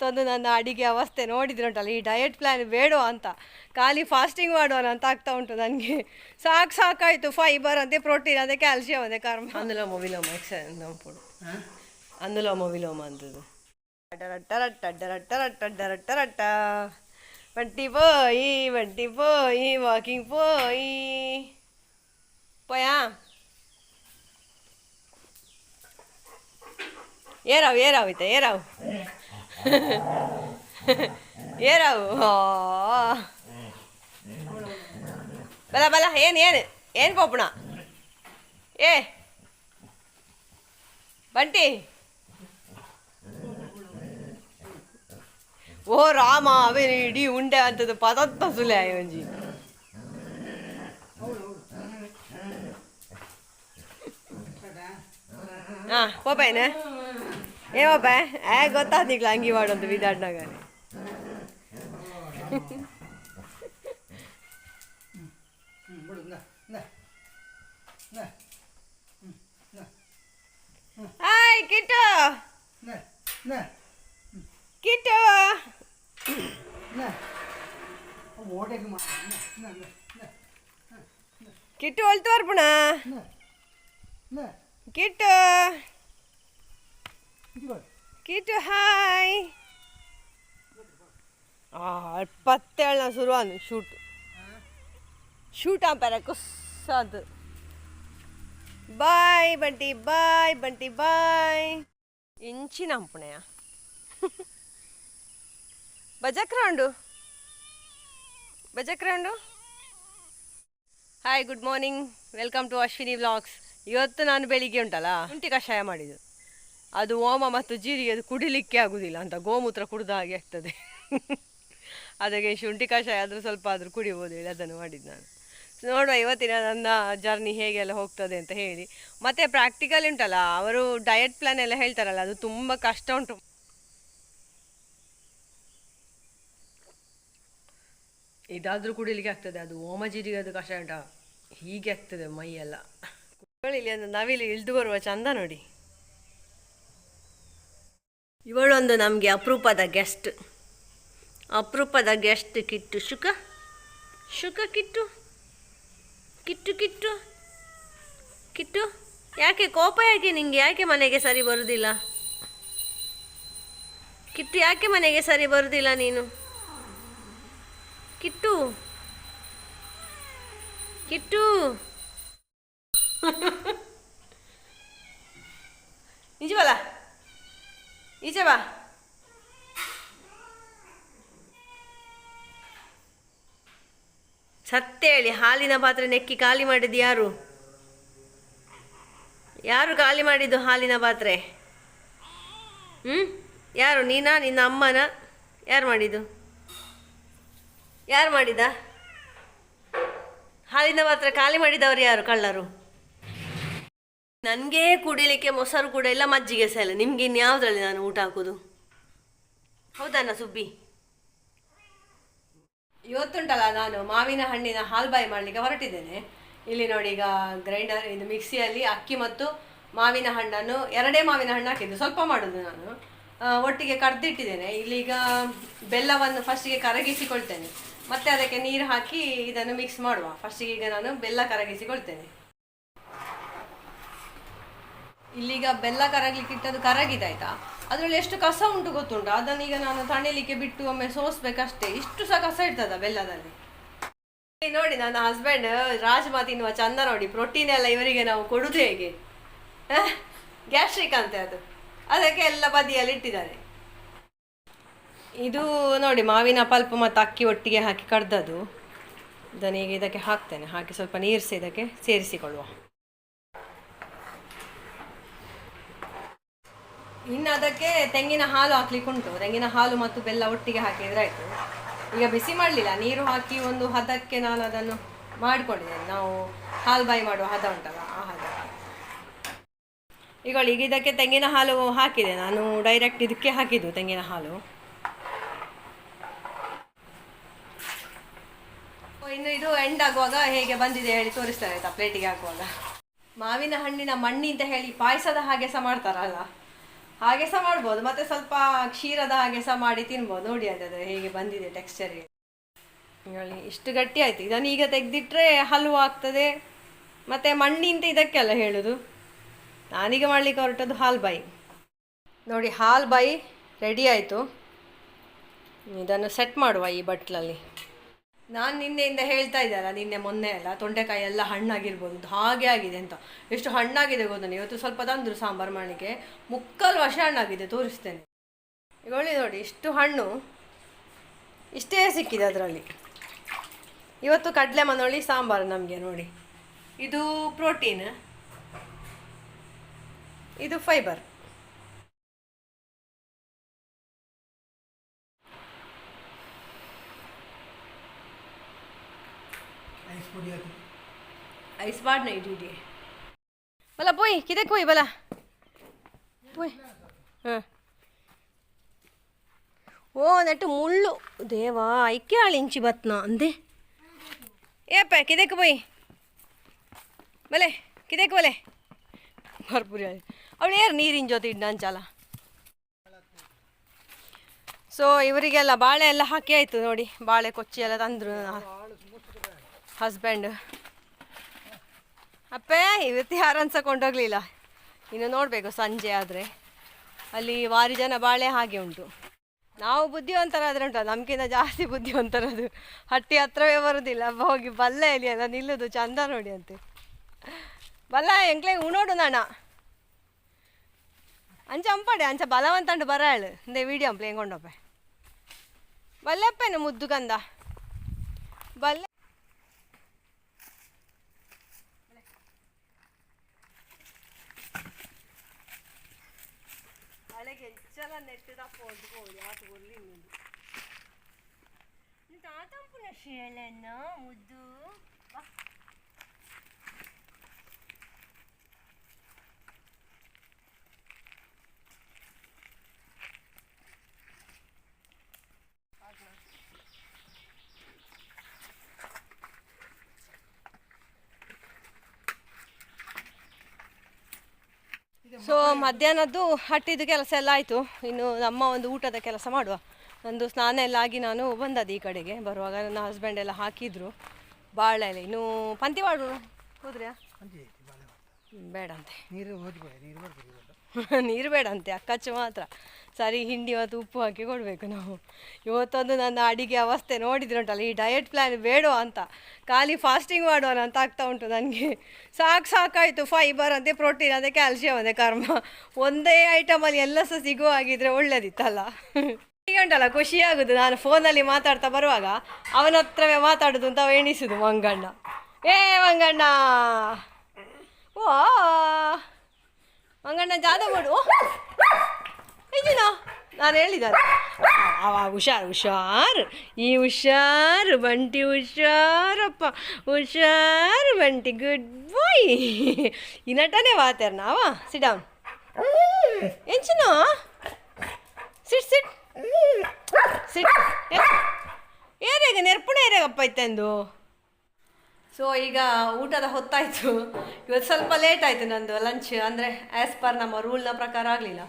ತಂದು ನನ್ನ ಅಡಿಗೆ ಅವಸ್ಥೆ ನೋಡಿದ್ರೆ ಉಂಟಲ್ಲ ಈ ಡಯಟ್ ಪ್ಲ್ಯಾನ್ ಬೇಡೋ ಅಂತ ಖಾಲಿ ಫಾಸ್ಟಿಂಗ್ ಮಾಡೋಣ ಅಂತ ಆಗ್ತಾ ಉಂಟು ನನಗೆ ಸಾಕು ಸಾಕಾಯಿತು ಫೈಬರ್ ಅಂತೆ ಪ್ರೋಟೀನ್ ಅಂತೆ ಕ್ಯಾಲ್ಸಿಯಂ ಅಂತೆ ಕರ್ಮ ಅನುಲೋಮ ವಿಲೋಮ ಎಕ್ಸೈಪುಡು ಅನುಲೋಮ ವಿಲೋಮ ಅಂತದ್ದು ಅಡ್ಡರಟ್ಟರಟ್ಟಡ್ಡರಟ್ಟರಟ್ಟಡ್ಡರಟ್ಟರಟ್ಟ ಬಟ್ಟಿ ಪೋಯಿ ಬಟ್ಟಿ ಪೋಯಿ ವಾಕಿಂಗ್ ಪೋಯಿ ಪೋಯಾ ಏರಾವ್ ಏರಾವ್ ಇತ್ತ ಏರಾವ್ ಏರಾವು ಬಲ ಬಲ ಏನು ಏನು ಏನು ಪಾಪಣ ಏ ಬಂಟಿ ಓ ರಾಮ ಅವನು ಇಡೀ ಉಂಡೆ ಅಂತದ್ದು ಪದತ್ತ ಸುಲೆ ಅಯ್ಯಂಜಿ ಹಾಂ ಪಾಪ ಏನ ಏಮಪ್ಪ ಏ ಗೊತ್ತಾದ ನಿಗ್ಲ ಅಂಗಿ ಮಾಡೋದು ವಿದಾಡ್ನಾಗ ಹಾಯ್ ಕಿಟ್ಟು ಕಿಟ್ಟು ಕಿಟ್ಟು ಹೊಲ್ತು ಬರ್ಪುಣ ಕಿಟ್ಟು ಕಿಟ್ಟು ಹಾಯ್. ಆ, ಇಪ್ಪತ್ತೇಳನ ಶುರುವಾನು ಶೂಟ್. ಶೂಟ್ ಅಂಪಾರ ಕುಸ್ಸ ಅದು ಬಾಯ್ ಬಂಟಿ ಬಾಯ್ ಬಂಟಿ, ಬಾಯ್. ಇಂಚಿನ ರೌಂಡು ಬಜಕ್ರಾಂಡು ಬಜಕ್ರಾಂಡು hi, good morning. Welcome to Ashwini vlogs. ಇವತ್ತು ನಾನು ಬೆಳಿಗ್ಗೆ ಉಂಟಲ್ಲ ಶುಂಠಿ ಕಷಾಯ ಮಾಡಿದ್ದು. ಅದು ಓಮ ಮತ್ತು ಜೀರಿಗೆ ಅದು ಕುಡಿಲಿಕ್ಕೆ ಆಗುದಿಲ್ಲ ಅಂತ ಗೋಮೂತ್ರ ಕುಡಿದ ಹಾಗೆ ಆಗ್ತದೆ. ಅದಕ್ಕೆ ಶುಂಠಿ ಕಷಾಯ ಆದರೂ ಸ್ವಲ್ಪ ಆದರೂ ಕುಡಿಬೋದು ಹೇಳಿ, ಅದನ್ನು ಮಾಡಿದ್ದು ನಾನು. ನೋಡುವ ಇವತ್ತಿನ ನನ್ನ ಜರ್ನಿ ಹೇಗೆಲ್ಲ ಹೋಗ್ತದೆ ಅಂತ ಹೇಳಿ. ಮತ್ತೆ ಪ್ರಾಕ್ಟಿಕಲ್ ಉಂಟಲ್ಲ, ಅವರು ಡಯಟ್ ಪ್ಲಾನ್ ಎಲ್ಲ ಹೇಳ್ತಾರಲ್ಲ, ಅದು ತುಂಬ ಕಷ್ಟ ಉಂಟು. ಇದಾದರೂ ಕುಡಿಲಿಕ್ಕೆ ಆಗ್ತದೆ, ಅದು ಓಮ ಜೀರಿಗೆ ಅದು ಕಷಾಯ ಉಂಟ, ಹೀಗೆ ಆಗ್ತದೆ ಮೈ ಎಲ್ಲ ಇಲ್ಲಿ ಒಂದು ನವಿಲು ಇಳಿದು ಬರುವ ಚಂದ ನೋಡಿ. ಇವಳೊಂದು ನಮಗೆ ಅಪರೂಪದ ಗೆಸ್ಟ್ ಅಪರೂಪದ ಗೆಸ್ಟ್ ಕಿಟ್ಟು. ಶುಕ? ಶುಕ ಕಿಟ್ಟು? ಕಿಟ್ಟು ಕಿಟ್ಟು? ಕಿಟ್ಟು? ಯಾಕೆ ಕೋಪ ಯಾಕೆ ನಿಂಗೆ? ಯಾಕೆ ಮನೆಗೆ ಸರಿ ಬರುವುದಿಲ್ಲ ಕಿಟ್ಟು ಯಾಕೆ ಮನೆಗೆ ಸರಿ ಬರುವುದಿಲ್ಲ ನೀನು? ಕಿಟ್ಟು? ಕಿಟ್ಟು? ನಿಜವಲ್ಲ? ಈಚೆ ಬಾ. ಸತ್ತೇಳಿ ಹಾಲಿನ ಪಾತ್ರೆ ನೆಕ್ಕಿ ಖಾಲಿ ಮಾಡಿದ್ದು ಯಾರು? ಯಾರು ಖಾಲಿ ಮಾಡಿದ್ದು ಹಾಲಿನ ಪಾತ್ರೆ? ಹ್ಞೂ ಯಾರು, ನೀನಾ, ನಿನ್ನ ಅಮ್ಮನ? ಯಾರು ಮಾಡಿದ್ದು? ಯಾರು ಮಾಡಿದ? ಹಾಲಿನ ಪಾತ್ರೆ ಖಾಲಿ ಮಾಡಿದವರು ಯಾರು, ಕಳ್ಳರು? ನನಗೆ ಕುಡಿಲಿಕ್ಕೆ ಮೊಸರು ಕೂಡ ಇಲ್ಲ, ಮಜ್ಜಿಗೆ ಸಹ ಇಲ್ಲ. ನಿಮ್ಗೆ ಇನ್ಯಾವುದ್ರಲ್ಲಿ ನಾನು ಊಟ ಹಾಕೋದು? ಹೌದಣ್ಣ ಸುಬ್ಬಿ? ಇವತ್ತುಂಟಲ್ಲ ನಾನು ಮಾವಿನ ಹಣ್ಣಿನ ಹಾಲ್ಬಾಯಿ ಮಾಡಲಿಕ್ಕೆ ಹೊರಟಿದ್ದೇನೆ. ಇಲ್ಲಿ ನೋಡಿ ಈಗ ಗ್ರೈಂಡರ್ ಇದು ಮಿಕ್ಸಿಯಲ್ಲಿ ಅಕ್ಕಿ ಮತ್ತು ಮಾವಿನ ಹಣ್ಣನ್ನು, ಎರಡೇ ಮಾವಿನ ಹಣ್ಣು ಹಾಕಿದ್ದು. ಸ್ವಲ್ಪ ಮಾಡೋದು ನಾನು. ಒಟ್ಟಿಗೆ ಕಡ್ದಿಟ್ಟಿದ್ದೇನೆ. ಇಲ್ಲೀಗ ಬೆಲ್ಲವನ್ನು ಫಸ್ಟಿಗೆ ಕರಗಿಸಿಕೊಳ್ತೇನೆ. ಮತ್ತೆ ಅದಕ್ಕೆ ನೀರು ಹಾಕಿ ಇದನ್ನು ಮಿಕ್ಸ್ ಮಾಡುವ. ಫಸ್ಟಿಗೆ ಈಗ ನಾನು ಬೆಲ್ಲ ಕರಗಿಸಿಕೊಳ್ತೇನೆ. ಇಲ್ಲೀಗ ಬೆಲ್ಲ ಕರಗ್ಲಿಕ್ಕೆ ಇಟ್ಟದ್ದು ಕರಗಿದಾಯ್ತಾ ಅದರಲ್ಲಿ ಎಷ್ಟು ಕಸ ಉಂಟು ಗೊತ್ತುಂಟು? ಅದನ್ನು ಈಗ ನಾನು ತಣಿಲಿಕ್ಕೆ ಬಿಟ್ಟು ಒಮ್ಮೆ ಸೋಸ್ಬೇಕಷ್ಟೇ. ಇಷ್ಟು ಸಹ ಕಸ ಇರ್ತದ ಬೆಲ್ಲದಲ್ಲಿ? ನೋಡಿ ನನ್ನ ಹಸ್ಬೆಂಡ್ ರಾಜ್ಮಾ ತಿನ್ನುವ ಚಂದ ನೋಡಿ. ಪ್ರೋಟೀನ್ ಎಲ್ಲ ಇವರಿಗೆ ನಾವು ಕೊಡುದು ಹೇಗೆ? ಗ್ಯಾಸ್ಟ್ರಿಕ್ ಅಂತೆ ಅದು. ಅದಕ್ಕೆ ಎಲ್ಲ ಬದಿಯಲ್ಲಿ ಇಟ್ಟಿದ್ದಾರೆ. ಇದು ನೋಡಿ, ಮಾವಿನ ಪಲ್ಪ್ ಮತ್ತು ಅಕ್ಕಿ ಒಟ್ಟಿಗೆ ಹಾಕಿ ಕಡ್ದದು ಇದನ್ನು ಈಗ ಇದಕ್ಕೆ ಹಾಕ್ತೇನೆ. ಹಾಕಿ ಸ್ವಲ್ಪ ನೀರಿಸಿ ಇದಕ್ಕೆ ಸೇರಿಸಿಕೊಳ್ಳುವ. ಇನ್ನು ಅದಕ್ಕೆ ತೆಂಗಿನ ಹಾಲು ಹಾಕ್ಲಿಕ್ಕೆ ಉಂಟು ತೆಂಗಿನ ಹಾಲು ಮತ್ತು ಬೆಲ್ಲ ಒಟ್ಟಿಗೆ ಹಾಕಿದರೆ ಆಯಿತು. ಈಗ ಬಿಸಿ ಮಾಡಲಿಲ್ಲ. ನೀರು ಹಾಕಿ ಒಂದು ಹದಕ್ಕೆ ನಾನು ಅದನ್ನು ಮಾಡಿಕೊಂಡಿದ್ದೇನೆ. ನಾವು ಹಾಲು ಬಾಯಿ ಮಾಡುವ ಹದ ಉಂಟಲ್ಲ, ಆ ಹದ. ಈಗ ಈಗ ಇದಕ್ಕೆ ತೆಂಗಿನ ಹಾಲು ಹಾಕಿದೆ. ನಾನು ಡೈರೆಕ್ಟ್ ಇದಕ್ಕೆ ಹಾಕಿದ್ದು ತೆಂಗಿನ ಹಾಲು. ಇನ್ನು ಇದು ಎಂಡ್ ಆಗುವಾಗ ಹೇಗೆ ಬಂದಿದೆ ಹೇಳಿ ತೋರಿಸ್ತಾರೆ ಆಯ್ತಾ ಪ್ಲೇಟಿಗೆ ಹಾಕುವಾಗ? ಮಾವಿನ ಹಣ್ಣಿನ ಮಣ್ಣಿ ಅಂತ ಹೇಳಿ ಪಾಯಸದ ಹಾಗೆ ಸಹ ಮಾಡ್ತಾರಲ್ಲ. ಹಾಗೆ ಸಹ ಮಾಡ್ಬೋದು. ಮತ್ತೆ ಸ್ವಲ್ಪ ಕ್ಷೀರದ ಹಾಗೆ ಸಹ ಮಾಡಿ ತಿನ್ಬೋದು. ನೋಡಿ ಅದು ಹೇಗೆ ಬಂದಿದೆ ಟೆಕ್ಸ್ಚರ್ ಹೇಳಿ ಇಷ್ಟು ಗಟ್ಟಿ ಆಯ್ತು. ಇದನ್ನು ಈಗ ತೆಗೆದಿಟ್ರೆ ಹಲ್ವಾ ಆಗ್ತದೆ. ಮತ್ತೆ ಮಣ್ಣಿಂತ ಇದಕ್ಕೆಲ್ಲ ಹೇಳುದು. ನಾನೀಗ ಮಾಡ್ಲಿಕ್ಕೆ ಹೊರಟದ್ದು ಹಾಲ್ ಬಾಯಿ. ನೋಡಿ, ಹಾಲ್ ಬಾಯಿ ರೆಡಿ ಆಯಿತು. ಇದನ್ನು ಸೆಟ್ ಮಾಡುವ ಈ ಬಟ್ಲಲ್ಲಿ. ನಾನು ನಿನ್ನೆಯಿಂದ ಹೇಳ್ತಾ ಇದ್ದಲ್ಲ, ನಿನ್ನೆ ಮೊನ್ನೆ ಅಲ್ಲ, ತೊಂಡೆಕಾಯಿ ಎಲ್ಲ ಹಣ್ಣಾಗಿರ್ಬೋದು ಹಾಗೆ ಆಗಿದೆ ಅಂತ. ಎಷ್ಟು ಹಣ್ಣಾಗಿದೆ ಗೊತ್ತಾನೆ ಇವತ್ತು ಸ್ವಲ್ಪ ತಂದರು ಸಾಂಬಾರು ಮಾಡಲಿಕ್ಕೆ. ಮುಕ್ಕಾಲು ವರ್ಷ ಹಣ್ಣಾಗಿದೆ, ತೋರಿಸ್ತೇನೆ. ಈಗ ಒಳ್ಳೆ ನೋಡಿ, ಇಷ್ಟು ಹಣ್ಣು, ಇಷ್ಟೇ ಸಿಕ್ಕಿದೆ ಅದರಲ್ಲಿ. ಇವತ್ತು ಕಡಲೆ ಮನೊಳ್ಳಿ ಸಾಂಬಾರು ನಮಗೆ ನೋಡಿ. ಇದು ಪ್ರೋಟೀನ್, ಇದು ಫೈಬರ್. ಇಡಿ ಬಲ ಪೋಯ್ ಕಿದಕ್ಕೆ ಹೋಯ್ ಬಲ? ಪೋಯ್. ಹಾಂ. ಓ, ನೆಟ್ಟು ಮುಳ್ಳು. ದೇವಾ ಐಕೆ ಆಳು ಇಂಚಿ ಬತ್ನ ಅಂದೆ. ಏಪ ಕಿದಕ್ಕೆ ಬೋಯ್ ಬಲೆ ಕಿದಕ್ಕೆ ಬಲೆ? ಭರ್ಪೂರಿ ಅವಳು ಯಾರು ನೀರಿನ ಜೊತೆ ಇಡ್ನ ಸೋ ಸೊ ಇವರಿಗೆಲ್ಲ ಬಾಳೆ ಎಲ್ಲ ಹಾಕಿ ಆಯಿತು ನೋಡಿ, ಬಾಳೆ ಕೊಚ್ಚಿ ಎಲ್ಲ ತಂದರು ಹಸ್ಬೆಂಡ್ ಅಪ್ಪೇ, ಇವತ್ತು ಯಾರು ಅನ್ಸಕೊಂಡೋಗ್ಲಿಲ್ಲ ಇನ್ನು ನೋಡಬೇಕು, ಸಂಜೆ ಆದರೆ. ಅಲ್ಲಿ ವಾರಿ ಜನ ಬಾಳೆ ಹಾಗೆ ಉಂಟು. ನಾವು ಬುದ್ಧಿವಂತರಾದ್ರೆ ಉಂಟು ನಮ್ಗಿಂತ ಜಾಸ್ತಿ ಬುದ್ಧಿವಂತರದು. ಹಟ್ಟಿ ಹತ್ರವೇ ಬರುದಿಲ್ಲ. ಅಬ್ಬ ಹೋಗಿ ಬಲ್ಲೆಯಲ್ಲಿ ಅಲ್ಲ ನಿಲ್ಲುದು ಚಂದ ನೋಡಿ ಅಂತೆ. ಬಲ್ಲ, ಎಂಕ್ಲೆ ಉಣೋಡು ನಾಣ ಅಂಚ ಅಂಪಾಡೆ, ಅಂಚ ಬಲವಂತಂಡು ಬರಾಳು. ಇಂದೆ ವೀಡಿಯೋ ಅಂಪ್ಲೆ ಹೆಂಗೊಂಡಪ್ಪ ಬಲ್ಲಪ್ಪೇನು ಮುದ್ದು ಕಂದ? ಬಲ್ಲೆ ചെഞ്ചല നെട്ടിടാ പോയിട്ട് പോയി ആ തുള്ളി താത്തം പുനക്ഷയല്ലെന്നോ മുദ്ദു ಸೊ ಮಧ್ಯಾಹ್ನದ್ದು ಹಟ್ಟಿದ್ದು ಕೆಲಸ ಎಲ್ಲ ಆಯಿತು. ಇನ್ನು ನಮ್ಮ ಒಂದು ಊಟದ ಕೆಲಸ ಮಾಡುವ. ನಂದು ಸ್ನಾನ ಎಲ್ಲ ಆಗಿ ನಾನು ಬಂದದ್ದು ಈ ಕಡೆಗೆ. ಬರುವಾಗ ನನ್ನ ಹಸ್ಬೆಂಡ್ ಎಲ್ಲ ಹಾಕಿದ್ರು. ಬಾಳೆ ಎಲೆ ಇನ್ನು ಪಂತಿ ಮಾಡು ಮಾಡ್ತಾ ಬೇಡ ಅಂತೆ. ನೀರು ನೀರು ನೀರು ಬೇಡ ಅಂತೆ ಮಾತ್ರ. ಸರಿ, ಹಿಂಡಿ ಮತ್ತು ಉಪ್ಪು ಹಾಕಿ ಕೊಡಬೇಕು ನಾವು. ಇವತ್ತೊಂದು ನನ್ನ ಅಡಿಗೆ ಅವಸ್ಥೆ ನೋಡಿದ್ರೆ ಉಂಟಲ್ಲ ಈ ಡಯಟ್ ಪ್ಲ್ಯಾನ್ ಬೇಡ ಅಂತ. ಖಾಲಿ ಫಾಸ್ಟಿಂಗ್ ಮಾಡೋಣ ಅಂತ ಆಗ್ತಾ ಉಂಟು ನನಗೆ. ಸಾಕು ಸಾಕಾಯಿತು ಫೈಬರ್ ಅಂತೆ ಪ್ರೋಟೀನ್ ಅಂತೆ ಕ್ಯಾಲ್ಸಿಯಂ ಅಂತೆ, ಕರ್ಮ. ಒಂದೇ ಐಟಮಲ್ಲಿ ಎಲ್ಲ ಸಹ ಸಿಗುವ ಹಾಗಿದ್ರೆ ಒಳ್ಳೇದಿತ್ತಲ್ಲ. ಈಗ ಉಂಟಲ್ಲ ಖುಷಿ ಆಗುದು. ನಾನು ಫೋನಲ್ಲಿ ಮಾತಾಡ್ತಾ ಬರುವಾಗ, ಅವನ ಹತ್ರವೇ ಮಾತಾಡೋದು ಅಂತ ಎಣಿಸುದು ಮಂಗಣ್ಣ. ಏ ಮಂಗಣ್ಣ! ಓ ಮಂಗಣ್ಣ ಜಾದ ಮಾಡು ಇದೀನ ನಾನು ಹೇಳಿದ್ದಾರೆ ಅವಾಗ ಹುಷಾರು ಹುಷಾರು. ಈ ಹುಷಾರು ಬಂಟಿ, ಹುಷಾರಪ್ಪ. ಹುಷಾರು ಬಂಟಿ ಗುಡ್ ಬಾಯ್ ಈ ನಟನೆ ವಾತಾರ ನಾವ ಸಿಡಾಮ್ ಎಂಚಿನ ಸಿಟ್ ಸಿಟ್ ಸಿಟ್ ಏರೇಗ ನೆರ್ಪುಣ ಏರೇಗಪ್ಪ ಇತ್ತೆಂದು? ಸೊ ಈಗ ಊಟದ ಹೊತ್ತಾಯಿತು. ಇವತ್ತು ಸ್ವಲ್ಪ ಲೇಟ್ ಆಯಿತು ನಂದು ಲಂಚ್ ಅಂದರೆ ಆ್ಯಸ್ ಪರ್ ನಮ್ಮ ರೂಲ್ನ ಪ್ರಕಾರ ಆಗಲಿಲ್ಲ.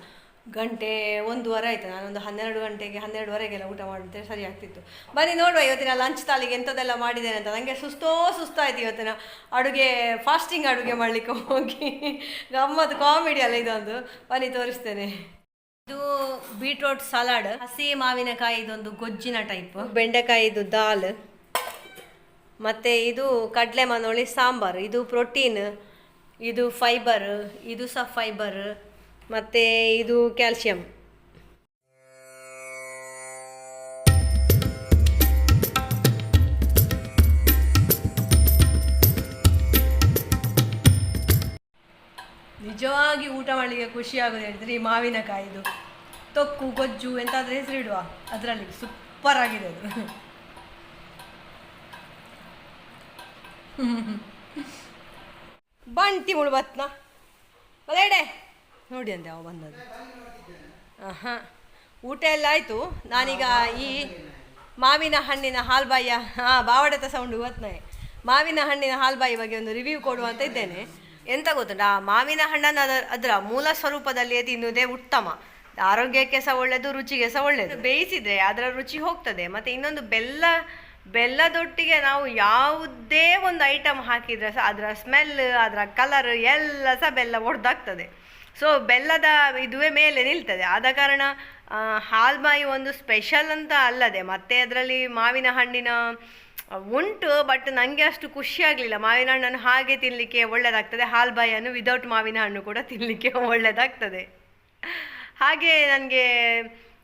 ಗಂಟೆ ಒಂದೂವರೆ ಆಯಿತು. ನಾನೊಂದು ಹನ್ನೆರಡು ಗಂಟೆಗೆ, ಹನ್ನೆರಡುವರೆಗೆಲ್ಲ ಊಟ ಮಾಡಿದ್ರೆ ಸರಿ ಆಗ್ತಿತ್ತು. ಬನ್ನಿ ನೋಡುವ ಇವತ್ತಿನ ಲಂಚ್ ತಾಲಿಗೆ ಎಂಥದ್ದೆಲ್ಲ ಮಾಡಿದ್ದೇನೆ ಅಂತ. ನನಗೆ ಸುಸ್ತೋ ಸುಸ್ತಾಯಿತು ಇವತ್ತಿನ ಅಡುಗೆ ಫಾಸ್ಟಿಂಗ್ ಅಡುಗೆ ಮಾಡಲಿಕ್ಕೆ ಹೋಗಿ. ಗಮ್ಮತ್ತು ಕಾಮಿಡಿ ಅಲ್ಲ ಇದೊಂದು. ಬನ್ನಿ, ತೋರಿಸ್ತೇನೆ. ಇದು ಬೀಟ್ರೋಟ್ ಸಲಾಡ್ ಹಸಿ ಮಾವಿನಕಾಯಿ ಇದೊಂದು ಗೊಜ್ಜಿನ ಟೈಪ್ ಬೆಂಡೆಕಾಯಿದು ದಾಲ್. ಮತ್ತು ಇದು ಕಡಲೆ ಮನೋಳಿ ಸಾಂಬಾರು, ಇದು ಪ್ರೋಟೀನ್ ಇದು ಫೈಬರ್ ಇದು ಸಹ ಫೈಬರ್ ಮತ್ತು ಇದು ಕ್ಯಾಲ್ಶಿಯಂ ನಿಜವಾಗಿ ಊಟ ಮಾಡಲಿಕ್ಕೆ ಖುಷಿ ಆಗೋದು ಹೇಳಿದ್ರೆ ಈ ಮಾವಿನಕಾಯಿದು. ತೊಕ್ಕು, ಗೊಜ್ಜು, ಎಂತಾದ್ರೂ ಹೆಸರಿಡುವ ಅದರಲ್ಲಿ ಸೂಪರ್ ಆಗಿದೆ ಅದು. ಬಂಟಿ ಮುಳುಬತ್ನ ಬಲೇಡೆ ನೋಡಿ ಅಂದೆ ಅವ ಬಂದದ್ದು. ಹಾಂ ಊಟ ಎಲ್ಲ ಆಯಿತು. ನಾನೀಗ ಈ ಮಾವಿನ ಹಣ್ಣಿನ ಹಾಲ್ಬಾಯಿಯ, ಹಾಂ, ಬಾವಡತ ಸೌಂಡ್ ಇವತ್ನೇ ಮಾವಿನ ಹಣ್ಣಿನ ಹಾಲ್ಬಾಯಿ ಬಗ್ಗೆ ಒಂದು ರಿವ್ಯೂ ಕೊಡುವ ಅಂತ ಇದ್ದೇನೆ. ಎಂತ ಗೊತ್ತುಂಟಾ? ಆ ಮಾವಿನ ಹಣ್ಣನ್ನು ಅದರ ಅದರ ಮೂಲ ಸ್ವರೂಪದಲ್ಲಿಯೇ ತಿನ್ನುವುದೇ ಉತ್ತಮ. ಆರೋಗ್ಯಕ್ಕೆ ಸಹ ಒಳ್ಳೆಯದು ರುಚಿಗೆ ಸಹ ಒಳ್ಳೆಯದು ಬೇಯಿಸಿದರೆ ಅದರ ರುಚಿ ಹೋಗ್ತದೆ. ಮತ್ತು ಇನ್ನೊಂದು ಬೆಲ್ಲ ಬೆಲ್ಲದೊಟ್ಟಿಗೆ ನಾವು ಯಾವುದೇ ಒಂದು ಐಟಮ್ ಹಾಕಿದರೆ ಸಹ ಅದರ ಸ್ಮೆಲ್ ಅದರ ಕಲರ್ ಎಲ್ಲ ಸಹ ಬೆಲ್ಲ ಒಡೆದಾಗ್ತದೆ. ಸೊ ಬೆಲ್ಲದ ಇದುವೇ ಮೇಲೆ ನಿಲ್ತದೆ. ಆದ ಕಾರಣ ಹಾಲ್ಬಾಯಿ ಒಂದು ಸ್ಪೆಷಲ್ ಅಂತ ಅಲ್ಲದೆ, ಮತ್ತೆ ಅದರಲ್ಲಿ ಮಾವಿನ ಹಣ್ಣಿನ ಉಂಟು ಬಟ್ ನನಗೆ ಅಷ್ಟು ಖುಷಿ ಆಗಲಿಲ್ಲ. ಮಾವಿನ ಹಣ್ಣನ್ನು ಹಾಗೆ ತಿನ್ನಲಿಕ್ಕೆ ಒಳ್ಳೆಯದಾಗ್ತದೆ ಹಾಲ್ಬಾಯಿಯನ್ನು ವಿದೌಟ್ ಮಾವಿನ ಹಣ್ಣು ಕೂಡ ತಿನ್ನಲಿಕ್ಕೆ ಒಳ್ಳೆಯದಾಗ್ತದೆ ಹಾಗೆ ನನಗೆ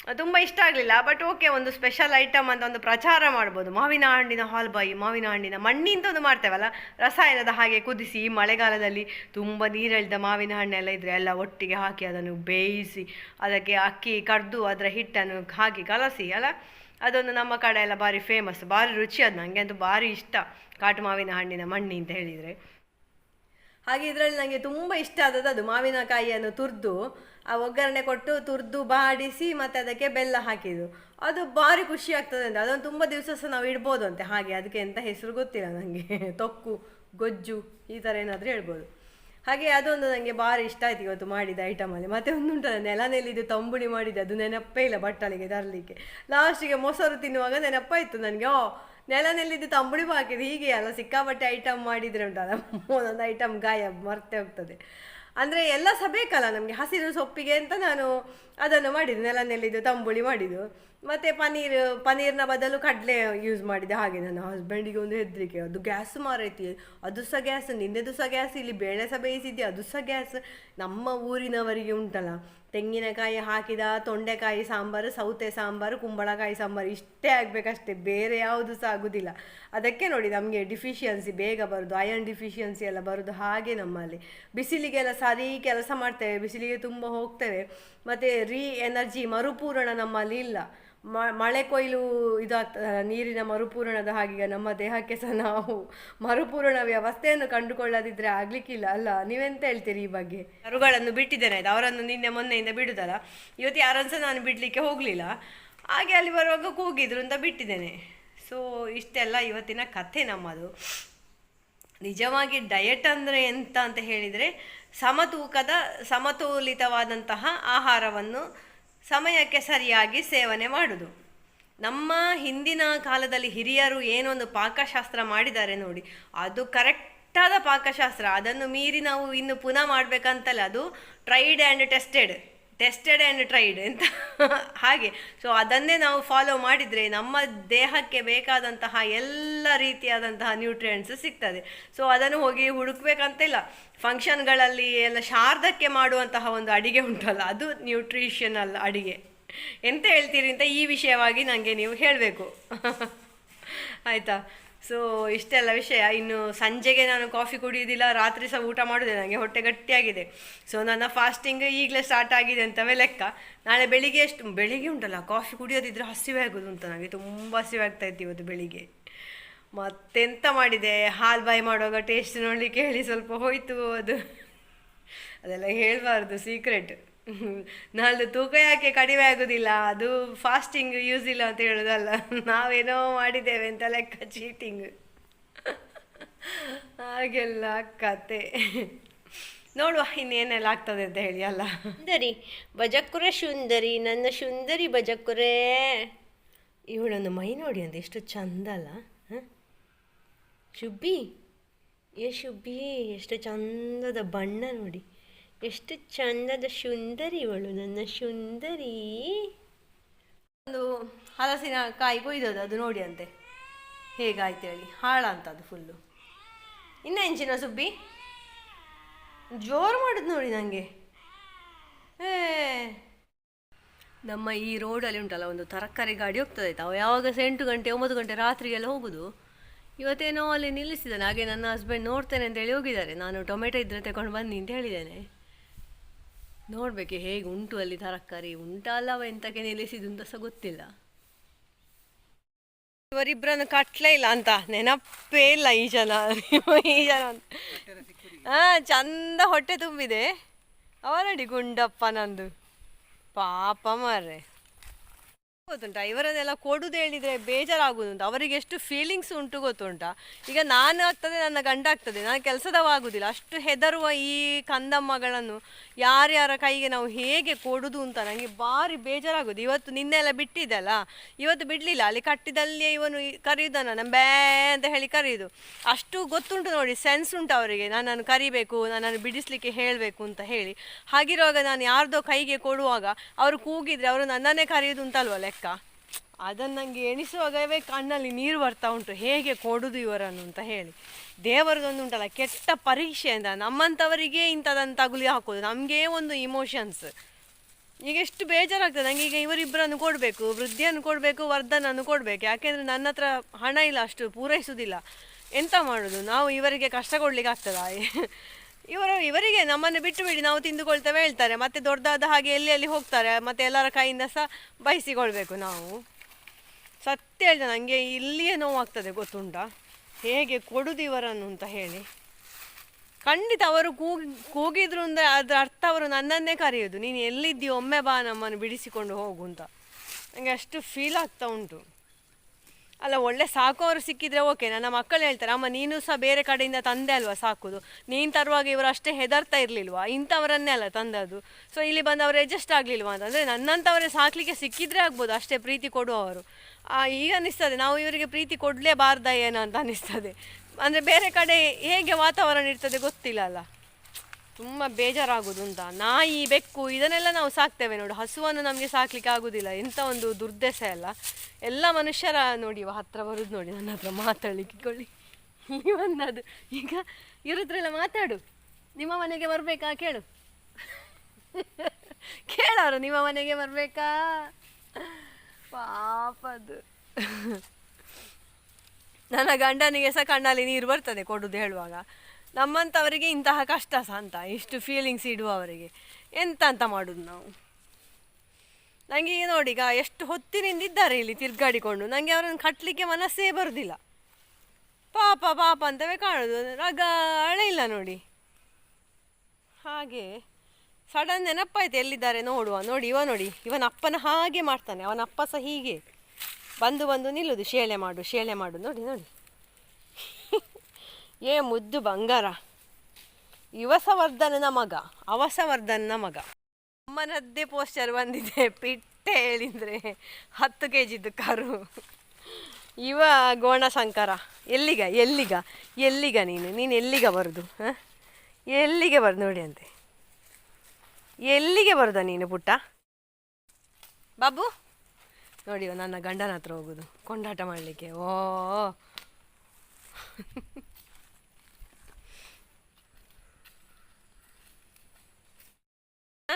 ತುಂಬ ಇಷ್ಟ ಆಗಲಿಲ್ಲ ಬಟ್ ಓಕೆ ಒಂದು ಸ್ಪೆಷಲ್ ಐಟಮ್ ಅಂತ ಒಂದು ಪ್ರಚಾರ ಮಾಡ್ಬೋದು. ಮಾವಿನ ಹಣ್ಣಿನ ಹಾಲ್ಬಾಯಿ ಮಾವಿನ ಹಣ್ಣಿನ ಮಣ್ಣಿಂದ ಒಂದು ಮಾಡ್ತೇವಲ್ಲ ರಸಾಯನದ ಹಾಗೆ ಕುದಿಸಿ, ಮಳೆಗಾಲದಲ್ಲಿ ತುಂಬ ನೀರೆಳ್ದ ಮಾವಿನ ಹಣ್ಣೆಲ್ಲ ಇದ್ರೆ ಎಲ್ಲ ಒಟ್ಟಿಗೆ ಹಾಕಿ ಅದನ್ನು ಬೇಯಿಸಿ, ಅದಕ್ಕೆ ಅಕ್ಕಿ ಕಡ್ದು ಅದರ ಹಿಟ್ಟನ್ನು ಹಾಕಿ ಕಲಸಿ, ಅಲ್ಲ? ಅದೊಂದು ನಮ್ಮ ಕಡೆ ಎಲ್ಲ ಭಾರಿ ಫೇಮಸ್ ಭಾರಿ ರುಚಿ ಅದು ನನಗೆ ಅಂತೂ ಭಾರಿ ಇಷ್ಟ. ಕಾಟು ಮಾವಿನ ಹಣ್ಣಿನ ಮಣ್ಣಿ ಅಂತ ಹೇಳಿದರೆ. ಹಾಗೆ ಇದರಲ್ಲಿ ನನಗೆ ತುಂಬ ಇಷ್ಟ ಆದದ್ದು ಅದು ಮಾವಿನಕಾಯಿಯನ್ನು ತುರಿದು, ಆ ಒಗ್ಗರಣೆ ಕೊಟ್ಟು ತುರಿದು ಬಾಡಿಸಿ ಮತ್ತು ಅದಕ್ಕೆ ಬೆಲ್ಲ ಹಾಕಿದ್ದು. ಅದು ಭಾರಿ ಖುಷಿ ಆಗ್ತದೆ ಅಂತ. ಅದೊಂದು ತುಂಬ ದಿವಸ ಸಹ ನಾವು ಇಡ್ಬೋದು ಅಂತೆ. ಹಾಗೆ ಅದಕ್ಕೆ ಎಂತ ಹೆಸರು ಗೊತ್ತಿಲ್ಲ ನನಗೆ ತೊಕ್ಕು, ಗೊಜ್ಜು, ಈ ಥರ ಏನಾದರೂ ಹೇಳ್ಬೋದು. ಹಾಗೆ ಅದೊಂದು ನನಗೆ ಭಾರಿ ಇಷ್ಟ ಆಯ್ತು ಇವತ್ತು ಮಾಡಿದ ಐಟಮಲ್ಲಿ ಮತ್ತೆ ಒಂದು ಉಂಟಲ್ಲ ನೆಲನೆಲ್ಲಿದ್ದು ತಂಬುಳಿ ಮಾಡಿದ್ದು. ಅದು ನೆನಪೇ ಇಲ್ಲ ಬಟ್ಟಲಿಗೆ ತರಲಿಕ್ಕೆ. ಲಾಸ್ಟಿಗೆ ಮೊಸರು ತಿನ್ನುವಾಗ ನೆನಪಾಯಿತು ನನಗೆ ಓ ನೆಲನೆಲ್ಲಿದ್ದು ತಂಬುಳಿ ಹಾಕಿದ್ದು ಹೀಗೆ ಅಲ್ಲ, ಸಿಕ್ಕಾಪಟ್ಟೆ ಐಟಮ್ ಮಾಡಿದರೆ ಉಂಟಲ್ಲ, ಒಂದೊಂದು ಐಟಮ್ ಗಾಯ ಮರ್ತೆ ಹೋಗ್ತದೆ. ಅಂದರೆ ಎಲ್ಲ ಸಹ ಬೇಕಲ್ಲ ನಮಗೆ, ಹಸಿರು ಸೊಪ್ಪಿಗೆ ಅಂತ ನಾನು ಅದನ್ನು ಮಾಡಿದ್ದು, ನೆಲನೆಲ್ಲಿದ್ದು ತಂಬುಳಿ ಮಾಡಿದ್ದು. ಮತ್ತು ಪನೀರ್, ಪನೀರ್ನ ಬದಲು ಕಡಲೆ ಯೂಸ್ ಮಾಡಿದೆ ಹಾಗೆ ನನ್ನ ಹಸ್ಬೆಂಡಿಗೆ ಒಂದು ಹೆದರಿಕೆ. ಅದು ಗ್ಯಾಸ್ ಮಾರೈತಿ, ಅದು ಸಹ ಗ್ಯಾಸ್ ನಿನ್ನೆದು ಸಹ ಗ್ಯಾಸ್ ಇಲ್ಲಿ ಬೇಳೆ ಸಹ ಬೇಯಿಸಿದ್ದೆ, ಅದು ಸಹ ಗ್ಯಾಸ್ ನಮ್ಮ ಊರಿನವರಿಗೆ ಉಂಟಲ್ಲ ತೆಂಗಿನಕಾಯಿ ಹಾಕಿದ ತೊಂಡೆಕಾಯಿ ಸಾಂಬಾರು, ಸೌತೆ ಸಾಂಬಾರು, ಕುಂಬಳಕಾಯಿ ಸಾಂಬಾರು ಇಷ್ಟೇ ಆಗಬೇಕಷ್ಟೇ. ಬೇರೆ ಯಾವುದು ಸಹ ಆಗೋದಿಲ್ಲ. ಅದಕ್ಕೆ ನೋಡಿ ನಮಗೆ ಡಿಫಿಷಿಯನ್ಸಿ ಬೇಗ ಬರೋದು. ಅಯರ್ನ್ ಡಿಫಿಷಿಯನ್ಸಿ ಎಲ್ಲ ಬರೋದು ಹಾಗೆ ನಮ್ಮಲ್ಲಿ. ಬಿಸಿಲಿಗೆಲ್ಲ ಸರಿ ಕೆಲಸ ಮಾಡ್ತೇವೆ. ಬಿಸಿಲಿಗೆ ತುಂಬ ಹೋಗ್ತೇವೆ. ಮತ್ತು ರೀ ಎನರ್ಜಿ ಮರುಪೂರಣ ನಮ್ಮಲ್ಲಿ ಇಲ್ಲ. ಮಳೆ ಕೊಯ್ಲು ಇದಾಗ್ತದೆ ನೀರಿನ ಮರುಪೂರಣದ ಹಾಗೆ ನಮ್ಮ ದೇಹಕ್ಕೆ ಸಹ ನಾವು ಮರುಪೂರಣ ವ್ಯವಸ್ಥೆಯನ್ನು ಕಂಡುಕೊಳ್ಳದಿದ್ರೆ ಆಗ್ಲಿಕ್ಕಿಲ್ಲ. ಅಲ್ಲ, ನೀವೆಂತ ಹೇಳ್ತೀರಿ ಈ ಬಗ್ಗೆ? ಕರುಗಳನ್ನು ಬಿಟ್ಟಿದ್ದೇನೆ ಆಯ್ತು? ಅವರನ್ನು ನಿನ್ನೆ ಮೊನ್ನೆಯಿಂದ ಬಿಡುದಲ್ಲ? ಇವತ್ತು ಯಾರನ್ನು ಸಹ ನಾನು ಬಿಡಲಿಕ್ಕೆ ಹೋಗಲಿಲ್ಲ. ಹಾಗೆ ಅಲ್ಲಿ ಬರುವಾಗ ಕೂಗಿದ್ರು ಅಂತ ಬಿಟ್ಟಿದ್ದೇನೆ. ಸೊ ಇಷ್ಟೆಲ್ಲ ಇವತ್ತಿನ ಕಥೆ ನಮ್ಮದು. ನಿಜವಾಗಿ ಡಯಟ್ ಅಂದರೆ ಎಂತ ಅಂತ ಹೇಳಿದರೆ ಸಮತೂಕದ, ಸಮತೋಲಿತವಾದಂತಹ ಆಹಾರವನ್ನು ಸಮಯಕ್ಕೆ ಸರಿಯಾಗಿ ಸೇವನೆ ಮಾಡುವುದು ನಮ್ಮ ಹಿಂದಿನ ಕಾಲದಲ್ಲಿ ಹಿರಿಯರು ಏನೊಂದು ಪಾಕಶಾಸ್ತ್ರ ಮಾಡಿದ್ದಾರೆ ನೋಡಿ. ಅದು ಕರೆಕ್ಟಾದ ಪಾಕಶಾಸ್ತ್ರ. ಅದನ್ನು ಮೀರಿ ನಾವು ಇನ್ನು ಪುನಃ ಮಾಡಬೇಕಂತಲ್ಲ, ಅದು tried and tested tested and tried ಅಂತ. ಹಾಗೆ. ಸೊ ಅದನ್ನೇ ನಾವು ಫಾಲೋ ಮಾಡಿದರೆ ನಮ್ಮ ದೇಹಕ್ಕೆ ಬೇಕಾದಂತಹ ಎಲ್ಲ ರೀತಿಯಾದಂತಹ ನ್ಯೂಟ್ರಿಯೆಂಟ್ಸ್ ಸಿಗ್ತದೆ. ಸೊ ಅದನ್ನು ಹೋಗಿ ಹುಡುಕ್ಬೇಕಂತಿಲ್ಲ. ಫಂಕ್ಷನ್ಗಳಲ್ಲಿ ಎಲ್ಲ ಶಾರ್ದಕ್ಕೆ ಮಾಡುವಂತಹ ಒಂದು ಅಡಿಗೆ ಉಂಟಲ್ಲ, ಅದು ನ್ಯೂಟ್ರಿಷನಲ್ ಅಡಿಗೆ. ಎಂತ ಹೇಳ್ತೀರಿ ಅಂತ ಈ ವಿಷಯವಾಗಿ ನನಗೆ ನೀವು ಹೇಳಬೇಕು. ಆಯಿತಾ? ಸೊ ಇಷ್ಟೆಲ್ಲ ವಿಷಯ. ಇನ್ನು ಸಂಜೆಗೆ ನಾನು ಕಾಫಿ ಕುಡಿಯೋದಿಲ್ಲ ರಾತ್ರಿ ಸಹ ಊಟ ಮಾಡಿದೆ ನನಗೆ ಹೊಟ್ಟೆ ಗಟ್ಟಿಯಾಗಿದೆ. ಸೊ ನನ್ನ ಫಾಸ್ಟಿಂಗ್ ಈಗಲೇ ಸ್ಟಾರ್ಟ್ ಆಗಿದೆ ಅಂತವೇ ಲೆಕ್ಕ. ನಾಳೆ ಬೆಳಿಗ್ಗೆ ಎಷ್ಟು, ಬೆಳಿಗ್ಗೆ ಉಂಟಲ್ಲ ಕಾಫಿ ಕುಡಿಯೋದಿದ್ರೆ ಹಸಿವೆ ಆಗೋದು ಅಂತ ನನಗೆ. ತುಂಬ ಹಸಿವೆ ಆಗ್ತಾಯಿತ್ತು ಇವತ್ತು ಬೆಳಿಗ್ಗೆ. ಮತ್ತೆಂತ ಮಾಡಿದೆ? ಹಾಲು ಬಾಯಿ ಮಾಡುವಾಗ ಟೇಸ್ಟ್ ನೋಡಲಿಕ್ಕೆ ಹೇಳಿ ಸ್ವಲ್ಪ ಹೋಯ್ತು ಅದು. ಅದೆಲ್ಲ ಹೇಳಬಾರ್ದು ಸೀಕ್ರೆಟ್ ನಾಳ್ದು ತೂಕ ಯಾಕೆ ಕಡಿಮೆ ಆಗೋದಿಲ್ಲ? ಅದು ಫಾಸ್ಟಿಂಗ್ ಯೂಸ್ ಇಲ್ಲ ಅಂತ ಹೇಳೋದಲ್ಲ. ನಾವೇನೋ ಮಾಡಿದ್ದೇವೆ ಅಂತ ಲೆಕ್ಕ ಚೀಟಿಂಗ್ ಹಾಗೆಲ್ಲ ಕತೆ. ನೋಡುವ, ಇನ್ನೇನೆಲ್ಲ ಆಗ್ತದೆ ಅಂತ ಹೇಳಿ, ಅಲ್ಲ? ಸುಂದರಿ ಬಜಕ್ಕುರೆ ಸುಂದರಿ, ನನ್ನ ಸುಂದರಿ ಬಜಕ್ಕುರೇ ಇವಳೊಂದು ಮೈ ನೋಡಿ ಅಂತ ಎಷ್ಟು ಚಂದ ಅಲ್ಲ? ಶುಬ್ಬಿ, ಏ ಶುಬ್ಬಿ, ಎಷ್ಟು ಚಂದದ ಬಣ್ಣ ನೋಡಿ. ಎಷ್ಟು ಚಂದದ ಸುಂದರಿ ಇವಳು ನನ್ನ ಸುಂದರಿ ಒಂದು ಹಲಸಿನ ಕಾಯಿ ಕೊಯ್ದದ ಅದು ನೋಡಿ ಅಂತೆ. ಹೇಗಾಯ್ತು ಹೇಳಿ ಅದು ಫುಲ್ಲು ಇನ್ನ ಎಂಚಿನ ಸುಬ್ಬಿ? ಜೋರು ಮಾಡುದು ನೋಡಿ ನನಗೆ ಏ. ನಮ್ಮ ಈ ರೋಡಲ್ಲಿ ಉಂಟಲ್ಲ, ಒಂದು ತರಕಾರಿ ಗಾಡಿ ಹೋಗ್ತದೆ ಆಯ್ತಾ? ಅವ ಯಾವಾಗ ಸಹ ಎಂಟು ಗಂಟೆ, ಒಂಬತ್ತು ಗಂಟೆ ರಾತ್ರಿಗೆಲ್ಲ ಹೋಗುದು. ಇವತ್ತೇನೋ ಅಲ್ಲಿ ನಿಲ್ಲಿಸಿದ್ದಾನೆ, ಹಾಗೆ ನನ್ನ ಹಸ್ಬೆಂಡ್ ನೋಡ್ತೇನೆ ಅಂತ ಹೇಳಿ ಹೋಗಿದ್ದಾರೆ. ನಾನು ಟೊಮೆಟೊ ಇದ್ರೆ ತಗೊಂಡು ಬನ್ನಿ ಅಂತ ಹೇಳಿದ್ದೇನೆ. ನೋಡ್ಬೇಕು ಹೇಗೆ ಉಂಟು ಅಲ್ಲಿ ತರಕಾರಿ. ಉಂಟಲ್ಲವ ಎಂತಕ್ಕೆ ನಿಲ್ಲಿಸಿದ್ದು ಅಂತ ಸಹ ಗೊತ್ತಿಲ್ಲ. ಇವರಿಬ್ಬರನ್ನು ಕಟ್ಲೇ ಇಲ್ಲ ಅಂತ. ನೆನಪೇ ಇಲ್ಲ ಈ ಜನ. ಈ ಜನ ಹಾ, ಚಂದ ಹೊಟ್ಟೆ ತುಂಬಿದೆ. ಅವರಡಿ ಗುಂಡಪ್ಪ ನಂದು. ಪಾಪ ಮಾರ್ರೆ. ಗೊತ್ತುಂಟಾ? ಇವರನ್ನೆಲ್ಲ ಕೊಡುದು ಹೇಳಿದ್ರೆ ಬೇಜಾರಾಗುದುಂಟು ಅವರಿಗೆ ಎಷ್ಟು ಫೀಲಿಂಗ್ಸ್ ಉಂಟು ಗೊತ್ತುಂಟಾ? ಈಗ ನಾನು ಆಗ್ತದೆ, ನನ್ನ ಗಂಡ ಆಗ್ತದೆ. ನಾನು ಕೆಲಸದವ ಆಗುದಿಲ್ಲ ಅಷ್ಟು ಹೆದರುವ ಈ ಕಂದಮ್ಮಗಳನ್ನು ಯಾರ್ಯಾರ ಕೈಗೆ ನಾವು ಹೇಗೆ ಕೊಡುದು ಅಂತ ನನಗೆ ಭಾರಿ ಬೇಜಾರಾಗುದು ಇವತ್ತು ನಿನ್ನೆಲ್ಲ ಬಿಟ್ಟಿದ್ದಲ್ಲ? ಇವತ್ತು ಬಿಡಲಿಲ್ಲ. ಅಲ್ಲಿ ಕಟ್ಟಿದಲ್ಲಿ ಇವನು ಕರೆಯುವುದನ್ನ ನಮ್ಮ ಬ್ಯಾ ಅಂತ ಹೇಳಿ ಕರೆಯುದು ಅಷ್ಟು ಗೊತ್ತುಂಟು ನೋಡಿ ಸೆನ್ಸ್ ಉಂಟು ಅವರಿಗೆ. ನನ್ನನ್ನು ಕರಿಬೇಕು, ನನ್ನನ್ನು ಬಿಡಿಸ್ಲಿಕ್ಕೆ ಹೇಳಬೇಕು ಅಂತ ಹೇಳಿ. ಹಾಗಿರುವಾಗ ನಾನು ಯಾರ್ದೋ ಕೈಗೆ ಕೊಡುವಾಗ, ಅವರು ಕೂಗಿದ್ರೆ ಅವರು ನನ್ನನ್ನೇ ಕರೆಯುವುದು ಅಂತಲ್ವ ಲೆಕ್ಕ ಅದನ್ನು ನನಗೆ ಎಣಿಸುವಾಗವೇ ಕಣ್ಣಲ್ಲಿ ನೀರು ಬರ್ತಾ ಉಂಟು. ಹೇಗೆ ಕೊಡುದು ಇವರನ್ನು ಅಂತ ಹೇಳಿ. ದೇವರದೊಂದು ಉಂಟಲ್ಲ ಕೆಟ್ಟ ಪರೀಕ್ಷೆ ಅಂತ. ನಮ್ಮಂಥವರಿಗೆ ಇಂಥದನ್ನು ತಗುಲಿ ಹಾಕೋದು ನಮಗೆ ಒಂದು ಇಮೋಷನ್ಸ್ ಈಗ ಎಷ್ಟು ಬೇಜಾರಾಗ್ತದೆ. ನನಗೆ ಈಗ ಇವರಿಬ್ಬರನ್ನು ಕೊಡಬೇಕು, ವೃದ್ಧಿಯನ್ನು ಕೊಡಬೇಕು, ವರ್ಧನನ್ನು ಕೊಡಬೇಕು. ಯಾಕೆಂದರೆ ನನ್ನ ಹತ್ರ ಹಣ ಇಲ್ಲ ಅಷ್ಟು, ಪೂರೈಸುವುದಿಲ್ಲ. ಎಂತ ಮಾಡೋದು? ನಾವು ಇವರಿಗೆ ಕಷ್ಟ ಕೊಡ್ಲಿಕ್ಕೆ ಆಗ್ತದಾ? ಇವರು, ಇವರಿಗೆ ನಮ್ಮನ್ನು ಬಿಟ್ಟು ಬಿಡಿ, ನಾವು ತಿಂದುಕೊಳ್ತೇವೆ ಹೇಳ್ತಾರೆ. ಮತ್ತೆ ದೊಡ್ಡದಾದ ಹಾಗೆ ಎಲ್ಲಿ ಎಲ್ಲಿ ಹೋಗ್ತಾರೆ, ಮತ್ತೆ ಎಲ್ಲರ ಕೈಯಿಂದ ಸಹ ಬಯಸಿಕೊಳ್ಬೇಕು ನಾವು. ಸತ್ಯ ಹೇಳ್ದೆ ನನಗೆ ಇಲ್ಲಿಯೇ ನೋವಾಗ್ತದೆ, ಗೊತ್ತುಂಟಾ? ಹೇಗೆ ಕೊಡುದು ಇವರನ್ನು ಅಂತ ಹೇಳಿ. ಖಂಡಿತ ಅವರು ಕೂಗಿ, ಕೂಗಿದ್ರು ಅಂದರೆ ಅದರ ಅರ್ಥ ಅವರು ನನ್ನನ್ನೇ ಕರೆಯೋದು. ನೀನು ಎಲ್ಲಿದ್ದೀಯೋ, ಒಮ್ಮೆ ಬಾ ನಮ್ಮನ್ನು ಬಿಡಿಸಿಕೊಂಡು ಹೋಗು ಅಂತ. ನನಗೆ ಅಷ್ಟು ಫೀಲ್ ಆಗ್ತಾ ಉಂಟು. ಅಲ್ಲ, ಒಳ್ಳೆ ಸಾಕೋರು ಸಿಕ್ಕಿದ್ರೆ ಓಕೆ ನನ್ನ ಮಕ್ಕಳು ಹೇಳ್ತಾರೆ, ಅಮ್ಮ, ನೀನು ಸಹ ಬೇರೆ ಕಡೆಯಿಂದ ತಂದೆ ಅಲ್ವಾ ಸಾಕುದು? ನೀನು ತರುವಾಗ ಇವರು ಅಷ್ಟೇ ಹೆದರ್ತಾ ಇರಲಿಲ್ವಾ? ಇಂಥವರನ್ನೇ ಅಲ್ಲ ತಂದದ್ದು. ಸೊ ಇಲ್ಲಿ ಬಂದು ಅವ್ರು ಅಡ್ಜಸ್ಟ್ ಆಗಲಿಲ್ವಾ ಅಂತಂದರೆ ನನ್ನಂಥವರೇ ಸಾಕಲಿಕ್ಕೆ ಸಿಕ್ಕಿದ್ರೆ ಆಗ್ಬೋದು, ಅಷ್ಟೇ ಪ್ರೀತಿ ಕೊಡುವವರು. ಈಗ ಅನಿಸ್ತದೆ, ನಾವು ಇವರಿಗೆ ಪ್ರೀತಿ ಕೊಡಲೇಬಾರ್ದ ಏನೋ ಅಂತ ಅನ್ನಿಸ್ತದೆ ಅಂದರೆ ಬೇರೆ ಕಡೆ ಹೇಗೆ ವಾತಾವರಣ ಇರ್ತದೆ ಗೊತ್ತಿಲ್ಲ ಅಲ್ಲ. ತುಂಬ ಬೇಜಾರಾಗೋದು ಅಂತ ನಾಯಿ, ಬೆಕ್ಕು ಇದನ್ನೆಲ್ಲ ನಾವು ಸಾಕ್ತೇವೆ ನೋಡು. ಹಸುವನ್ನು ನಮಗೆ ಸಾಕ್ಲಿಕ್ಕೆ ಆಗೋದಿಲ್ಲ. ಎಂಥ ಒಂದು ದುರ್ದೆಸ ಅಲ್ಲ. ಎಲ್ಲ ಮನುಷ್ಯರ ನೋಡಿ, ಇವ ಹತ್ರ ಬರೋದು ನೋಡಿ, ನನ್ನ ಹತ್ರ ಮಾತಾಡ್ಲಿಕ್ಕೆ ಕೊಳ್ಳಿ ಒಂದದು ಈಗ ಇರುದ್ರೆಲ್ಲ ಮಾತಾಡು. ನಿಮ್ಮ ಮನೆಗೆ ಬರಬೇಕಾ? ಕೇಳು. ಕೇಳೋರು ನಿಮ್ಮ ಮನೆಗೆ ಬರಬೇಕಾ? ಪಾಪದು. ನನ್ನ ಗಂಡನಿಗೆ ಸಹ ಕಣ್ಣಲ್ಲಿ ನೀರು ಬರ್ತದೆ ಕೊಡುದು ಹೇಳುವಾಗ. ನಮ್ಮಂಥವರಿಗೆ ಇಂತಹ ಕಷ್ಟ ಸಹ ಅಂತ ಇಷ್ಟು ಫೀಲಿಂಗ್ಸ್ ಇಡುವವರಿಗೆ. ಎಂತ ಅಂತ ಮಾಡೋದು ನಾವು? ನನಗೆ ಈಗ ನೋಡಿ, ಈಗ ಎಷ್ಟು ಹೊತ್ತಿನಿಂದ ಇದ್ದಾರೆ ಇಲ್ಲಿ ತಿರ್ಗಾಡಿಕೊಂಡು. ನನಗೆ ಅವರನ್ನು ಕಟ್ಟಲಿಕ್ಕೆ ಮನಸ್ಸೇ ಬರುವುದಿಲ್ಲ ಪಾಪ ಪಾಪ ಅಂತವೇ ಕಾಣೋದು. ರಗ ಅಳೆ ಇಲ್ಲ ನೋಡಿ. ಹಾಗೆ ಸಡನ್ ನೆನಪಾಯ್ತು ಎಲ್ಲಿದ್ದಾರೆ ನೋಡುವ. ನೋಡಿ, ಇವ ನೋಡಿ. ಇವನ ಅಪ್ಪನ ಹಾಗೆ ಮಾಡ್ತಾನೆ. ಅವನ ಅಪ್ಪ ಸಹ ಹೀಗೆ. ಬಂದು ಬಂದು ನಿಲ್ಲುದು. ಶೇಳೆ ಮಾಡು ಶೇಳೆ ಮಾಡು. ನೋಡಿ ನೋಡಿ. ಏ ಮುದ್ದು ಬಂಗಾರ. ಯುವಸವರ್ಧನನ ಮಗ, ಅವಸವರ್ಧನನ ಮಗ. ಅಮ್ಮನದ್ದೇ ಪೋಸ್ಟರ್ ಬಂದಿದೆ, ಪಿಟ್ಟೆ ಹೇಳಿದ್ರೆ ಹತ್ತು ಕೆ ಜಿದ್ದು ಕಾರು. ಇವ ಗೋಣಶಂಕರ. ಎಲ್ಲಿಗ ಎಲ್ಲಿಗ ಎಲ್ಲಿಗ ನೀನು? ನೀನು ಎಲ್ಲಿಗ ಬರುದು, ಹಾಂ? ಎಲ್ಲಿಗೆ ಬರ್ದು ನೋಡಿ ಅಂತೆ. ಎಲ್ಲಿಗೆ ಬರೋದ ನೀನು ಪುಟ್ಟ? ಬಾಬು? ನೋಡಿ ನನ್ನ ಗಂಡನ ಹತ್ರ ಹೋಗುದು. ಕೊಂಡಾಟ ಮಾಡಲಿಕ್ಕೆ. ಓ ಹ?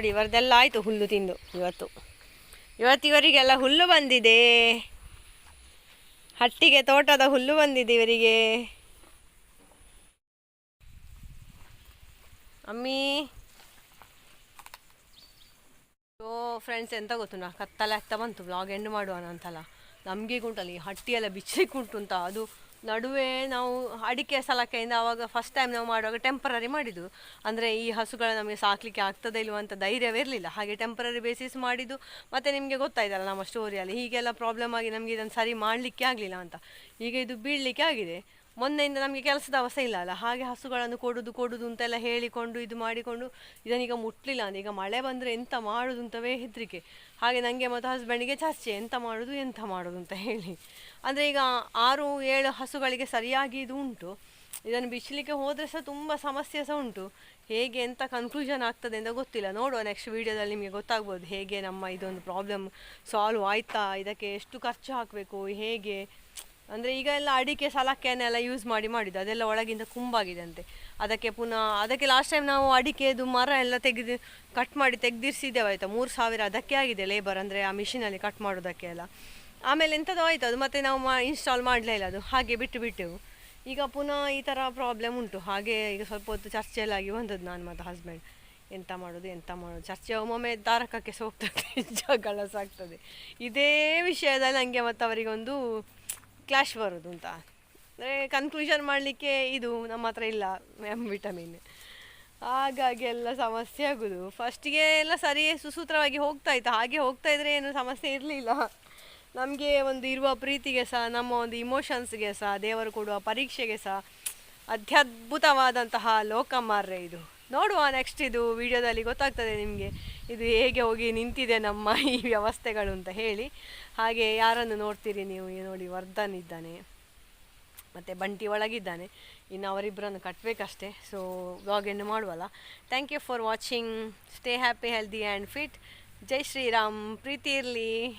ನೋಡಿ, ಇವರದೆಲ್ಲ ಆಯಿತು ಹುಲ್ಲು ತಿಂದು ಇವತ್ತು. ಇವತ್ತು ಇವರಿಗೆಲ್ಲ ಹುಲ್ಲು ಬಂದಿದೆ. ಹಟ್ಟಿಗೆ ತೋಟದ ಹುಲ್ಲು ಬಂದಿದೆ ಇವರಿಗೆ. ಅಮ್ಮಿ. ಓ ಫ್ರೆಂಡ್ಸ್ ಎಂತ ಗೊತ್ತು ನಾ ಕತ್ತಲೆ ಆಗ್ತಾ ಬಂತು. ಬ್ಲಾಗ್ ಎಂಡ್ ಮಾಡೋಣ ಅಂತಲ್ಲ ನಮಗೆ ಉಂಟಲ್ಲ ಈ ಹಟ್ಟಿಯೆಲ್ಲ ಬಿಚ್ಚಲಿಕ್ಕೆ ಉಂಟು ಅಂತ. ಅದು ನಡುವೆ ನಾವು ಅಡಿಕೆ ಸಲಕೆಯಿಂದ ಆವಾಗ ಫಸ್ಟ್ ಟೈಮ್ ನಾವು ಮಾಡುವಾಗ ಟೆಂಪರರಿ ಮಾಡಿದ್ದು. ಅಂದರೆ ಈ ಹಸುಗಳ ನಮಗೆ ಸಾಕಲಿಕ್ಕೆ ಆಗ್ತದೆ ಧೈರ್ಯವೇ ಇರಲಿಲ್ಲ. ಹಾಗೆ ಟೆಂಪರರಿ ಬೇಸಿಸ್ ಮಾಡಿದ್ದು. ಮತ್ತು ನಿಮಗೆ ಗೊತ್ತಾಯ್ತಲ್ಲ ನಮ್ಮ ಸ್ಟೋರಿಯಲ್ಲಿ ಹೀಗೆಲ್ಲ ಪ್ರಾಬ್ಲಮ್ ಆಗಿ ನಮಗೆ ಇದನ್ನು ಸರಿ ಮಾಡಲಿಕ್ಕೆ ಆಗಲಿಲ್ಲ ಅಂತ. ಈಗ ಇದು ಬೀಳಲಿಕ್ಕೆ ಆಗಿದೆ. ಮೊನ್ನೆಯಿಂದ ನಮಗೆ ಕೆಲಸದ ಅವಸ್ಥೆ ಇಲ್ಲ ಅಲ್ಲ. ಹಾಗೆ ಹಸುಗಳನ್ನು ಕೊಡುದು ಕೊಡುದು ಅಂತೆಲ್ಲ ಹೇಳಿಕೊಂಡು, ಇದು ಮಾಡಿಕೊಂಡು ಇದನ್ನೀಗ ಮುಟ್ಲಿಲ್ಲ. ಅಂದ್ರೆ ಈಗ ಮಳೆ ಬಂದರೆ ಎಂತ ಮಾಡುದು ಅಂತವೇ ಹೆದರಿಕೆ ಹಾಗೆ ನನಗೆ ಮತ್ತು ಹಸ್ಬೆಂಡಿಗೆ ಚರ್ಚೆ, ಎಂತ ಮಾಡೋದು ಎಂತ ಮಾಡೋದು ಅಂತ ಹೇಳಿ. ಅಂದರೆ ಈಗ ಆರು, ಏಳು ಹಸುಗಳಿಗೆ ಸರಿಯಾಗಿ ಇದು ಉಂಟು. ಇದನ್ನು ಬಿಚ್ಚಲಿಕ್ಕೆ ಹೋದರೆ ಸಹ ತುಂಬ ಸಮಸ್ಯೆ ಸಹ ಉಂಟು. ಹೇಗೆ ಎಂತ ಕನ್ಕ್ಲೂಷನ್ ಆಗ್ತದೆ ಅಂತ ಗೊತ್ತಿಲ್ಲ. ನೋಡುವ ನೆಕ್ಸ್ಟ್ ವೀಡಿಯೋದಲ್ಲಿ ನಿಮಗೆ ಗೊತ್ತಾಗ್ಬೋದು ಹೇಗೆ ನಮ್ಮ ಇದೊಂದು ಪ್ರಾಬ್ಲಮ್ ಸಾಲ್ವ್ ಆಯ್ತಾ, ಇದಕ್ಕೆ ಎಷ್ಟು ಖರ್ಚು ಹಾಕಬೇಕು, ಹೇಗೆ ಅಂದರೆ ಈಗ ಎಲ್ಲ ಅಡಿಕೆ ಸಲಕ್ಕೆನೆಲ್ಲ ಯೂಸ್ ಮಾಡಿ, ಮಾಡಿದ್ದು. ಅದೆಲ್ಲ ಒಳಗಿಂದ ಕುಂಬಾಗಿದೆ ಅಂತೆ ಅದಕ್ಕೆ ಪುನಃ, ಅದಕ್ಕೆ ಲಾಸ್ಟ್ ಟೈಮ್ ನಾವು ಅಡಿಕೆದು ಮರ ಎಲ್ಲ ತೆಗೆದು ಕಟ್ ಮಾಡಿ ತೆಗೆದಿರಿಸಿದ್ದೇವೆ, ಆಯಿತಾ? ಮೂರು ಸಾವಿರ ಅದಕ್ಕೆ ಆಗಿದೆ ಲೇಬರ್ ಅಂದರೆ ಆ ಮಿಷಿನಲ್ಲಿ ಕಟ್ ಮಾಡೋದಕ್ಕೆ ಎಲ್ಲ. ಆಮೇಲೆ ಎಂಥದ್ದು ಆಯಿತು, ಅದು ಮತ್ತೆ ನಾವು ಇನ್ಸ್ಟಾಲ್ ಮಾಡಲೇ ಇಲ್ಲ ಅದು. ಹಾಗೆ ಬಿಟ್ಟು ಬಿಟ್ಟೆವು. ಈಗ ಪುನಃ ಈ ಥರ ಪ್ರಾಬ್ಲಮ್ ಉಂಟು. ಹಾಗೆ ಈಗ ಸ್ವಲ್ಪ ಹೊತ್ತು ಚರ್ಚೆಯಲ್ಲಾಗಿ ಬಂದದ್ದು ನಾನು ಮತ್ತು ಹಸ್ಬೆಂಡ್ ಎಂತ ಮಾಡೋದು ಎಂತ ಮಾಡೋದು. ಚರ್ಚೆ ಒಮ್ಮೊಮ್ಮೆ ತಾರಕಕ್ಕೆ ಸಹ ಹೋಗ್ತದೆ ಜಗಳ ಸಾಗ್ತದೆ. ಇದೇ ವಿಷಯದಲ್ಲಿ ನನಗೆ ಮತ್ತು ಅವರಿಗೊಂದು ಕ್ಲಾಶ್ ಬರೋದು ಅಂತ. ಅಂದರೆ ಕನ್ಕ್ಲೂಷನ್ ಮಾಡಲಿಕ್ಕೆ ಇದು ನಮ್ಮ ಹತ್ರ ಇಲ್ಲ ವಿಟಮಿನ್ ಹಾಗಾಗಿ ಎಲ್ಲ ಸಮಸ್ಯೆ ಆಗೋದು. ಫಸ್ಟಿಗೆ ಎಲ್ಲ ಸರಿ ಸುಸೂತ್ರವಾಗಿ ಹೋಗ್ತಾ ಇತ್ತು. ಹಾಗೆ ಹೋಗ್ತಾ ಇದ್ರೆ ಏನು ಸಮಸ್ಯೆ ಇರಲಿಲ್ಲ. ನಮಗೆ ಒಂದು ಇರುವ ಪ್ರೀತಿಗೆ ಸಹ, ನಮ್ಮ ಒಂದು ಇಮೋಷನ್ಸ್ಗೆ ಸಹ, ದೇವರು ಕೊಡುವ ಪರೀಕ್ಷೆಗೆ ಸಹ ಅತ್ಯದ್ಭುತವಾದಂತಹ ಲೋಕ ಮಾರ್ರೆ ಇದು. ನೋಡುವ ನೆಕ್ಸ್ಟ್ ಇದು ವಿಡಿಯೋದಲ್ಲಿ ಗೊತ್ತಾಗ್ತದೆ ನಿಮಗೆ. ಇದು ಹೇಗೆ ಹೋಗಿ ನಿಂತಿದೆ ನಮ್ಮ ಈ ವ್ಯವಸ್ಥೆಗಳು ಅಂತ ಹೇಳಿ. ಹಾಗೆ ಯಾರನ್ನು ನೋಡ್ತೀರಿ ನೀವು? ನೋಡಿ ವರ್ಧನ್ ಇದ್ದಾನೆ. ಮತ್ತು ಬಂಟಿ ಒಳಗಿದ್ದಾನೆ. ಇನ್ನು ಅವರಿಬ್ಬರನ್ನು ಕಟ್ಟಬೇಕಷ್ಟೇ so vlog end ಮಾಡುವಲ್ಲ. Thank you for watching stay happy healthy and fit ಜೈ ಶ್ರೀರಾಮ್. ಪ್ರೀತಿ ಇರಲಿ.